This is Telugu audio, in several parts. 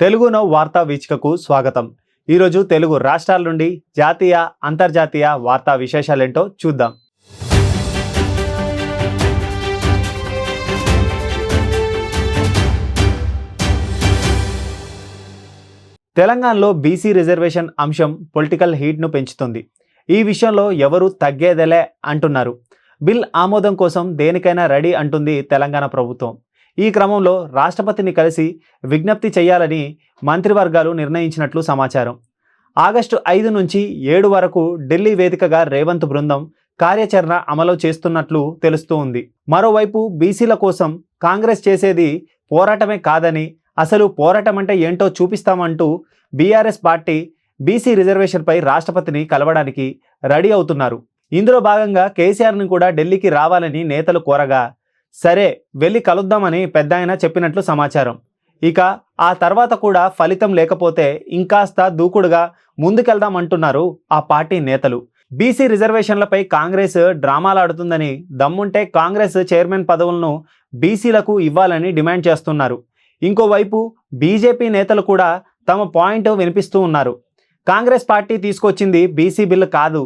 తెలుగునో వార్తా వీచికకు స్వాగతం. ఈరోజు తెలుగు రాష్ట్రాల నుండి జాతీయ అంతర్జాతీయ వార్తా విశేషాలేంటో చూద్దాం. తెలంగాణలో బీసీ రిజర్వేషన్ అంశం పొలిటికల్ హీట్ను పెంచుతుంది. ఈ విషయంలో ఎవరు తగ్గేదలే అంటున్నారు. బిల్ ఆమోదం కోసం దేనికైనా రెడీ అంటుంది తెలంగాణ ప్రభుత్వం. ఈ క్రమంలో రాష్ట్రపతిని కలిసి విజ్ఞప్తి చేయాలని మంత్రివర్గాలు నిర్ణయించినట్లు సమాచారం. ఆగస్టు ఐదు నుంచి ఏడు వరకు ఢిల్లీ వేదికగా రేవంత్ బృందం కార్యాచరణ అమలు చేస్తున్నట్లు తెలుస్తూ ఉంది. మరోవైపు బీసీల కోసం కాంగ్రెస్ చేసేది పోరాటమే కాదని అసలు పోరాటం అంటే ఏంటో చూపిస్తామంటూ బీఆర్ఎస్ పార్టీ బీసీ రిజర్వేషన్పై రాష్ట్రపతిని కలవడానికి రెడీ అవుతున్నారు. ఇందులో భాగంగా కేసీఆర్ని కూడా ఢిల్లీకి రావాలని నేతలు కోరగా సరే వెళ్ళి కలుద్దామని పెద్ద ఆయన చెప్పినట్లు సమాచారం. ఇక ఆ తర్వాత కూడా ఫలితం లేకపోతే ఇంకాస్త దూకుడుగా ముందుకెళ్దామంటున్నారు ఆ పార్టీ నేతలు. బీసీ రిజర్వేషన్లపై కాంగ్రెస్ డ్రామాలాడుతుందని దమ్ముంటే కాంగ్రెస్ చైర్మన్ పదవులను బీసీలకు ఇవ్వాలని డిమాండ్ చేస్తున్నారు. ఇంకోవైపు బీజేపీ నేతలు కూడా తమ పాయింట్ వినిపిస్తూ ఉన్నారు. కాంగ్రెస్ పార్టీ తీసుకొచ్చింది బీసీ బిల్ కాదు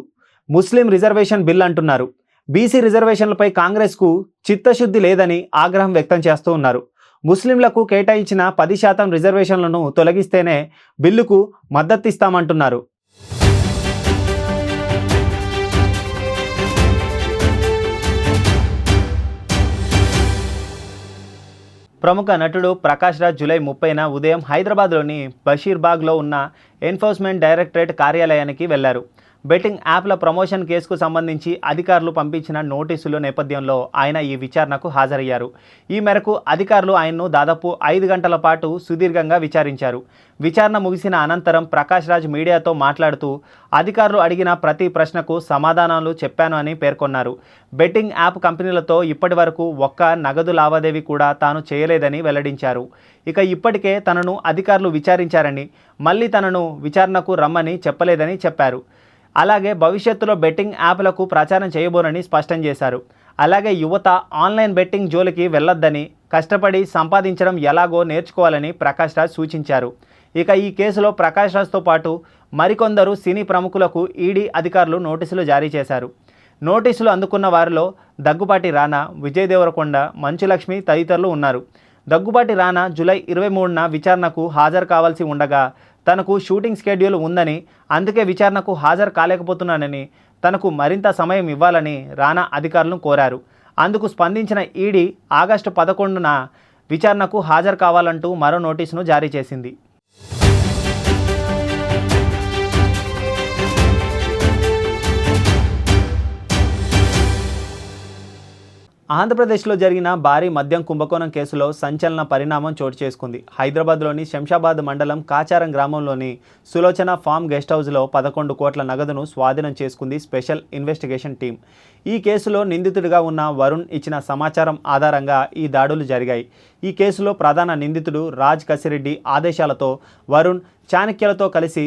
ముస్లిం రిజర్వేషన్ బిల్ అంటున్నారు. బీసీ రిజర్వేషన్లపై కాంగ్రెస్కు చిత్తశుద్ధి లేదని ఆగ్రహం వ్యక్తం చేస్తూ ఉన్నారు. ముస్లింలకు కేటాయించిన పది శాతం రిజర్వేషన్లను తొలగిస్తేనే బిల్లుకు మద్దతిస్తామంటున్నారు. ప్రముఖ నటుడు ప్రకాష్ రాజ్ జూలై ముప్పైన ఉదయం హైదరాబాద్లోని బషీర్బాగ్లో ఉన్న ఎన్ఫోర్స్మెంట్ డైరెక్టరేట్ కార్యాలయానికి వెళ్ళారు. బెట్టింగ్ యాప్ల ప్రమోషన్ కేసుకు సంబంధించి అధికారులు పంపించిన నోటీసుల నేపథ్యంలో ఆయన ఈ విచారణకు హాజరయ్యారు. ఈ మేరకు అధికారులు ఆయన్ను దాదాపు ఐదు గంటల పాటు సుదీర్ఘంగా విచారించారు. విచారణ ముగిసిన అనంతరం ప్రకాష్ రాజ్ మీడియాతో మాట్లాడుతూ అధికారులు అడిగిన ప్రతి ప్రశ్నకు సమాధానాలు చెప్పాను అని పేర్కొన్నారు. బెట్టింగ్ యాప్ కంపెనీలతో ఇప్పటి వరకు ఒక్క నగదు లావాదేవీ కూడా తాను చేయలేదని వెల్లడించారు. ఇక ఇప్పటికే తనను అధికారులు విచారించారని మళ్ళీ తనను విచారణకు రమ్మని చెప్పలేదని చెప్పారు. అలాగే భవిష్యత్తులో బెట్టింగ్ యాప్లకు ప్రచారం చేయబోనని స్పష్టం చేశారు. అలాగే యువత ఆన్లైన్ బెట్టింగ్ జోలికి వెళ్ళొద్దని కష్టపడి సంపాదించడం ఎలాగో నేర్చుకోవాలని ప్రకాష్ రాజ్ సూచించారు. ఇక ఈ కేసులో ప్రకాష్ రాజ్తో పాటు మరికొందరు సినీ ప్రముఖులకు ఈడీ అధికారులు నోటీసులు జారీ చేశారు. నోటీసులు అందుకున్న వారిలో దగ్గుబాటి రానా విజయ్ దేవరకొండ మంచులక్ష్మి తదితరులు ఉన్నారు. దగ్గుబాటి రానా జూలై ఇరవై మూడున విచారణకు హాజరు కావాల్సి ఉండగా తనకు షూటింగ్ స్కెడ్యూల్ ఉందని అందుకే విచారణకు హాజరు కాలేకపోతున్నానని తనకు మరింత సమయం ఇవ్వాలని రానా అధికారులను కోరారు. అందుకు స్పందించిన ఈడీ ఆగస్టు పదకొండున విచారణకు హాజరు కావాలంటూ మరో నోటీసును జారీ చేసింది. ఆంధ్రప్రదేశ్లో జరిగిన భారీ మద్యం కుంభకోణం కేసులో సంచలన పరిణామం చోటు చేసుకుంది. హైదరాబాద్లోని శంషాబాద్ మండలం కాచారం గ్రామంలోని సులోచన ఫామ్ గెస్ట్ హౌస్లో పదకొండు కోట్ల నగదును స్వాధీనం చేసుకుంది స్పెషల్ ఇన్వెస్టిగేషన్ టీం ఈ కేసులో నిందితుడిగా ఉన్న వరుణ్ ఇచ్చిన సమాచారం ఆధారంగా ఈ దాడులు జరిగాయి. ఈ కేసులో ప్రధాన నిందితుడు రాజ్ కసిరెడ్డి ఆదేశాలతో వరుణ్ చాణక్యలతో కలిసి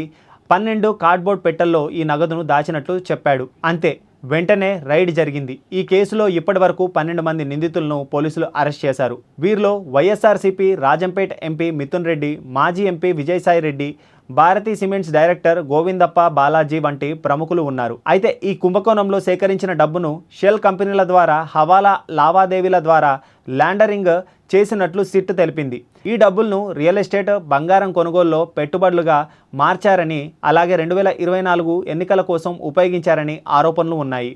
పన్నెండు కార్డ్బోర్డ్ పెట్టెల్లో ఈ నగదును దాచినట్లు చెప్పాడు. అంతే. వెంటనే రైడ్ జరిగింది. ఈ కేసులో ఇప్పటి వరకు పన్నెండు మంది నిందితులను పోలీసులు అరెస్ట్ చేశారు. వీరిలో వైఎస్ఆర్సీపీ రాజంపేట్ ఎంపీ మిథున్ రెడ్డి మాజీ MP Vijayasai Reddy Bharathi cements director Govindappa Balaji వంటి ప్రముఖులు ఉన్నారు. అయితే ఈ కుంభకోణంలో సేకరించిన డబ్బును షెల్ కంపెనీల ద్వారా హవాలా లావాదేవీల ద్వారా ల్యాండరింగ్ చేసినట్లు సిట్ తెలిపింది. ఈ డబ్బులను రియల్ ఎస్టేట్ బంగారం కొనుగోలులో పెట్టుబడులుగా మార్చారని అలాగే రెండు వేల ఇరవై నాలుగు ఎన్నికల కోసం ఉపయోగించారని ఆరోపణలు ఉన్నాయి.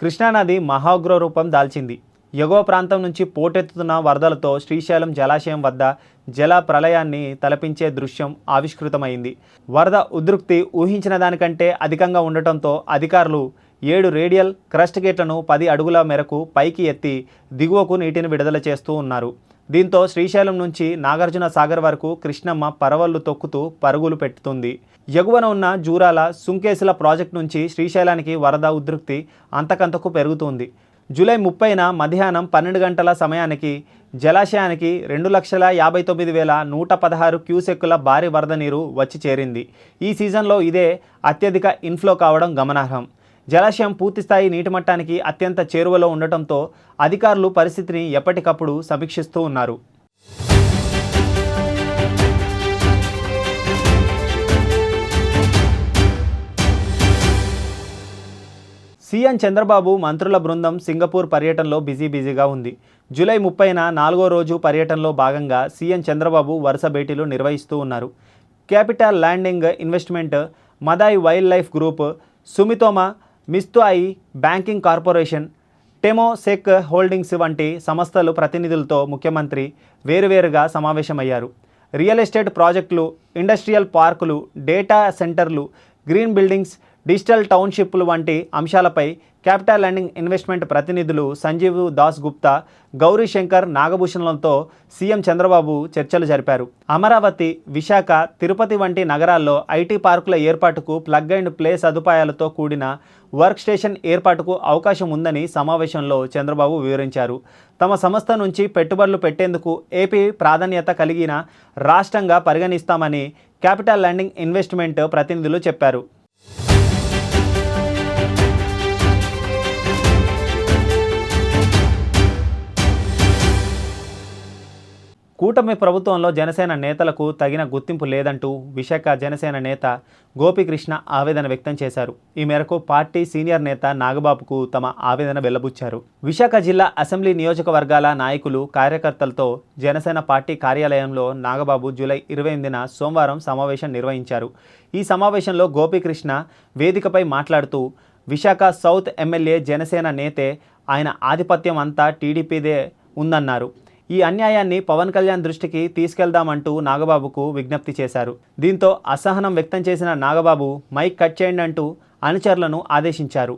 కృష్ణానది మహాగ్ర రూపం దాల్చింది. ఎగువ ప్రాంతం నుంచి పోటెత్తుతున్న వరదలతో శ్రీశైలం జలాశయం వద్ద జల ప్రళయాన్ని తలపించే దృశ్యం ఆవిష్కృతమైంది. వరద ఉధృక్తి ఊహించిన దానికంటే అధికంగా ఉండటంతో అధికారులు ఏడు రేడియల్ క్రస్ట్ గేట్లను పది అడుగుల మేరకు పైకి ఎత్తి దిగువకు నీటిని విడుదల చేస్తూ ఉన్నారు. దీంతో శ్రీశైలం నుంచి నాగార్జున సాగర్ వరకు కృష్ణమ్మ పరవళ్ళు తొక్కుతూ పరుగులు పెట్టుతుంది. ఎగువన ఉన్న జూరాల సుంకేసుల ప్రాజెక్ట్ నుంచి శ్రీశైలానికి వరద ఉధృక్తి అంతకంతకు పెరుగుతుంది. జూలై ముప్పైన మధ్యాహ్నం పన్నెండు గంటల సమయానికి జలాశయానికి రెండు లక్షల యాభై తొమ్మిది వేల నూట పదహారు క్యూసెక్కుల భారీ వరద నీరు వచ్చి చేరింది. ఈ సీజన్లో ఇదే అత్యధిక ఇన్ఫ్లో కావడం గమనార్హం. జలాశయం పూర్తిస్థాయి నీటి మట్టానికి అత్యంత చేరువలో ఉండటంతో అధికారులు పరిస్థితిని ఎప్పటికప్పుడు సమీక్షిస్తూ ఉన్నారు. సీఎం చంద్రబాబు మంత్రుల బృందం సింగపూర్ పర్యటనలో బిజీ బిజీగా ఉంది. జూలై ముప్పైన నాలుగో రోజు పర్యటనలో భాగంగా సీఎం చంద్రబాబు వరుస భేటీలు నిర్వహిస్తూ ఉన్నారు. Capital landing investment Mandai wild life group Sumitomo మిస్తాయి banking corporation Temasek holdings వంటి సంస్థలు ప్రతినిధులతో ముఖ్యమంత్రి వేరువేరుగా సమావేశమయ్యారు. రియల్ ఎస్టేట్ ప్రాజెక్టులు ఇండస్ట్రియల్ పార్కులు డేటా సెంటర్లు గ్రీన్ బిల్డింగ్స్ డిజిటల్ టౌన్షిప్లు వంటి అంశాలపై క్యాపిటల్ ల్యాండింగ్ ఇన్వెస్ట్మెంట్ ప్రతినిధులు సంజీవ్ దాస్ గుప్తా గౌరీ శంకర్ నాగభూషణులతో సీఎం చంద్రబాబు చర్చలు జరిపారు. అమరావతి విశాఖ తిరుపతి వంటి నగరాల్లో ఐటీ పార్కుల ఏర్పాటుకు ప్లగ్ అండ్ ప్లే సదుపాయాలతో కూడిన వర్క్ స్టేషన్ ఏర్పాటుకు అవకాశం ఉందని సమావేశంలో చంద్రబాబు వివరించారు. తమ సంస్థ నుంచి పెట్టుబడులు పెట్టేందుకు ఏపీ ప్రాధాన్యత కలిగిన రాష్ట్రంగా పరిగణిస్తామని క్యాపిటల్ ల్యాండింగ్ ఇన్వెస్ట్మెంట్ ప్రతినిధులు చెప్పారు. కూటమి ప్రభుత్వంలో జనసేన నేతలకు తగిన గుర్తింపు లేదంటూ విశాఖ జనసేన నేత గోపికృష్ణ ఆవేదన వ్యక్తం చేశారు. ఈ మేరకు పార్టీ సీనియర్ నేత నాగబాబుకు తమ ఆవేదన వెల్లబుచ్చారు. విశాఖ జిల్లా అసెంబ్లీ నియోజకవర్గాల నాయకులు కార్యకర్తలతో జనసేన పార్టీ కార్యాలయంలో నాగబాబు జూలై ఇరవై ఎనిమిదిన సోమవారం సమావేశం నిర్వహించారు. ఈ సమావేశంలో గోపికృష్ణ వేదికపై మాట్లాడుతూ విశాఖ సౌత్ ఎమ్మెల్యే జనసేన నేతే ఆయన ఆధిపత్యం అంతా టీడీపీదే ఉందన్నారు. ఈ అన్యాయాన్ని పవన్ కళ్యాణ్ దృష్టికి తీసుకెళ్దామంటూ నాగబాబుకు విజ్ఞప్తి చేశారు. దీంతో అసహనం వ్యక్తం చేసిన నాగబాబు మైక్ కట్ చేయండి అంటూ అనుచరులను ఆదేశించారు.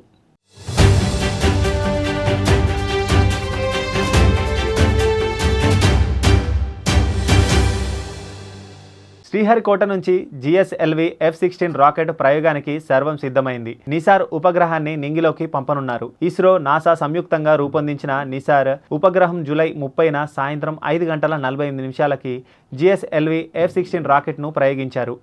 శ్రీహరికోట నుంచి జిఎస్ఎల్వి ఎఫ్ సిక్స్టీన్ రాకెట్ ప్రయోగానికి సర్వం సిద్ధమైంది. నిసార్ ఉపగ్రహాన్ని నింగిలోకి పంపనున్నారు. ఇస్రో నాసా సంయుక్తంగా రూపొందించిన నిసార్ ఉపగ్రహం జూలై ముప్పైన సాయంత్రం ఐదు గంటల నలభై ఎనిమిది నిమిషాలకి జిఎస్ఎల్వి ఎఫ్ సిక్స్టీన్ రాకెట్ను ప్రయోగించారు.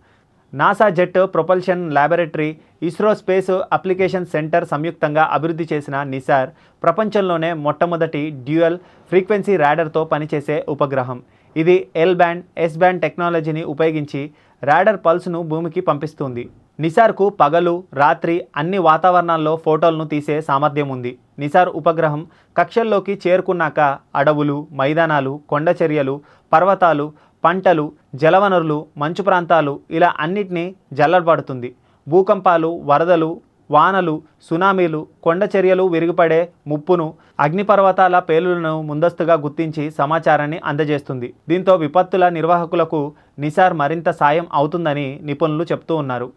NASA jet propulsion laboratory ISRO space application centre సంయుక్తంగా అభివృద్ధి చేసిన నిసార్ ప్రపంచంలోనే మొట్టమొదటి డ్యూయల్ ఫ్రీక్వెన్సీ ర్యాడర్తో పనిచేసే ఉపగ్రహం. ఇది ఎల్ బ్యాండ్ ఎస్ బ్యాండ్ టెక్నాలజీని ఉపయోగించి రాడర్ పల్స్ను భూమికి పంపిస్తుంది. నిసార్కు పగలు రాత్రి అన్ని వాతావరణాల్లో ఫోటోలను తీసే సామర్థ్యం ఉంది. నిసార్ ఉపగ్రహం కక్షల్లోకి చేరుకున్నాక అడవులు మైదానాలు కొండచర్యలు పర్వతాలు పంటలు జలవనరులు మంచు ప్రాంతాలు ఇలా అన్నిటినీ జల్లబడుతుంది భూకంపాలు వరదలు వానలు సునామీలు కొండ చర్యలు విరిగిపడే ముప్పును అగ్నిపర్వతాల పేలులను ముందస్తుగా గుర్తించి సమాచారాన్ని అందజేస్తుంది. దీంతో విపత్తుల నిర్వాహకులకు నిసార్ మరింత సాయం అవుతుందని నిపుణులు చెప్తూ ఉన్నారు.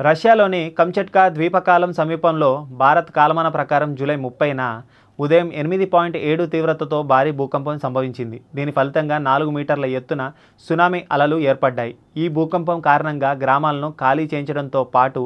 రష్యాలోని కంచెట్కా ద్వీపకాలం సమీపంలో భారత్ కాలమాన ప్రకారం జూలై ముప్పైన ఉదయం ఎనిమిది పాయింట్ ఏడు తీవ్రతతో భారీ భూకంపం సంభవించింది. దీని ఫలితంగా నాలుగు మీటర్ల ఎత్తున సునామీ అలలు ఏర్పడ్డాయి. ఈ భూకంపం కారణంగా గ్రామాలను ఖాళీ చేయించడంతో పాటు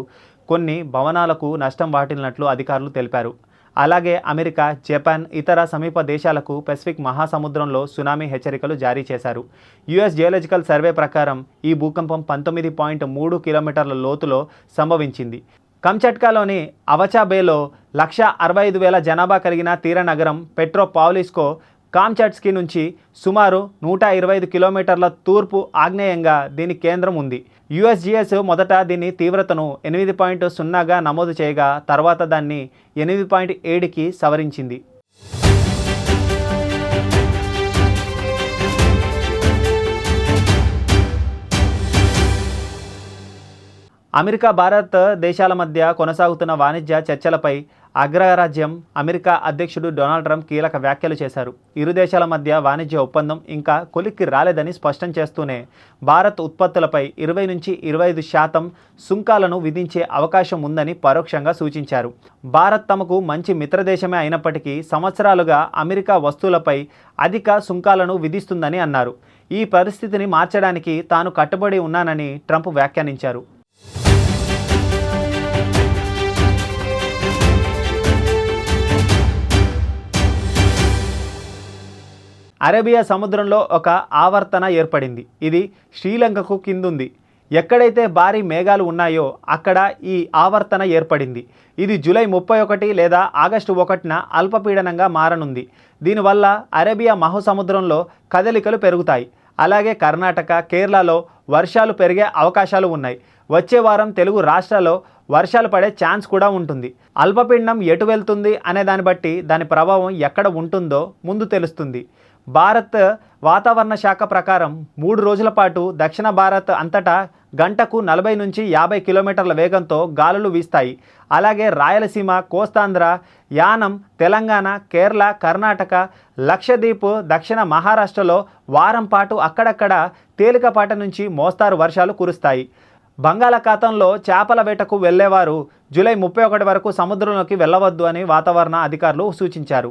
కొన్ని భవనాలకు నష్టం వాటిల్లినట్లు అధికారులు తెలిపారు. అలాగే అమెరికా జపాన్ ఇతర సమీప దేశాలకు పెసిఫిక్ మహాసముద్రంలో సునామీ హెచ్చరికలు జారీ చేశారు. యుఎస్ జియోలజికల్ సర్వే ప్రకారం ఈ భూకంపం పంతొమ్మిది పాయింట్ మూడు కిలోమీటర్ల లోతులో సంభవించింది. కంచట్కాలోని అవచాబేలో లక్ష అరవై ఐదు వేల జనాభా కలిగిన తీర నగరం పెట్రోపావులిస్కో కామ్చట్స్కి నుంచి సుమారు నూట ఇరవై ఐదు కిలోమీటర్ల తూర్పు ఆగ్నేయంగా దీని కేంద్రం ఉంది. యుఎస్జిఎస్ మొదట దీని తీవ్రతను ఎనిమిది పాయింట్ సున్నాగా నమోదు చేయగా తర్వాత దాన్ని ఎనిమిది పాయింట్ ఏడుకి సవరించింది. అమెరికా భారత్ దేశాల మధ్య కొనసాగుతున్న వాణిజ్య చర్చలపై అగ్రరాజ్యం అమెరికా అధ్యక్షుడు డొనాల్డ్ ట్రంప్ కీలక వ్యాఖ్యలు చేశారు. ఇరు దేశాల మధ్య వాణిజ్య ఒప్పందం ఇంకా కొలిక్కి రాలేదని స్పష్టం చేస్తూనే భారత్ ఉత్పత్తులపై ఇరవై నుంచి ఇరవై ఐదు శాతం సుంకాలను విధించే అవకాశం ఉందని పరోక్షంగా సూచించారు. భారత్ తమకు మంచి మిత్రదేశమే అయినప్పటికీ సంవత్సరాలుగా అమెరికా వస్తువులపై అధిక సుంకాలను విధిస్తుందని అన్నారు. ఈ పరిస్థితిని మార్చడానికి తాను కట్టుబడి ఉన్నానని ట్రంప్ వ్యాఖ్యానించారు. అరేబియా సముద్రంలో ఒక ఆవర్తన ఏర్పడింది. ఇది శ్రీలంకకు కిందుంది. ఎక్కడైతే భారీ మేఘాలు ఉన్నాయో అక్కడ ఈ ఆవర్తన ఏర్పడింది. ఇది జూలై ముప్పై ఒకటి లేదా ఆగస్టు ఒకటిన అల్పపీడనంగా మారనుంది. దీనివల్ల అరేబియా మహాసముద్రంలో కదలికలు పెరుగుతాయి. అలాగే కర్ణాటక కేరళలో వర్షాలు పెరిగే అవకాశాలు ఉన్నాయి. వచ్చే వారం తెలుగు రాష్ట్రాల్లో వర్షాలు పడే ఛాన్స్ కూడా ఉంటుంది. అల్పపీడనం ఎటు వెళ్తుంది అనే దాన్ని బట్టి దాని ప్రభావం ఎక్కడ ఉంటుందో ముందు తెలుస్తుంది. భారత్ వాతావరణ శాఖ ప్రకారం మూడు రోజుల పాటు దక్షిణ భారత్ అంతటా గంటకు నలభై నుంచి యాభై కిలోమీటర్ల వేగంతో గాలులు వీస్తాయి. అలాగే రాయలసీమ కోస్తాంధ్ర యానం తెలంగాణ కేరళ కర్ణాటక లక్షద్వీప్ దక్షిణ మహారాష్ట్రలో వారం పాటు అక్కడక్కడ తేలికపాటి నుంచి మోస్తారు వర్షాలు కురుస్తాయి. బంగాళాఖాతంలో చేపల వేటకు వెళ్ళేవారు జూలై ముప్పై ఒకటి వరకు సముద్రంలోకి వెళ్ళవద్దు అని వాతావరణ అధికారులు సూచించారు.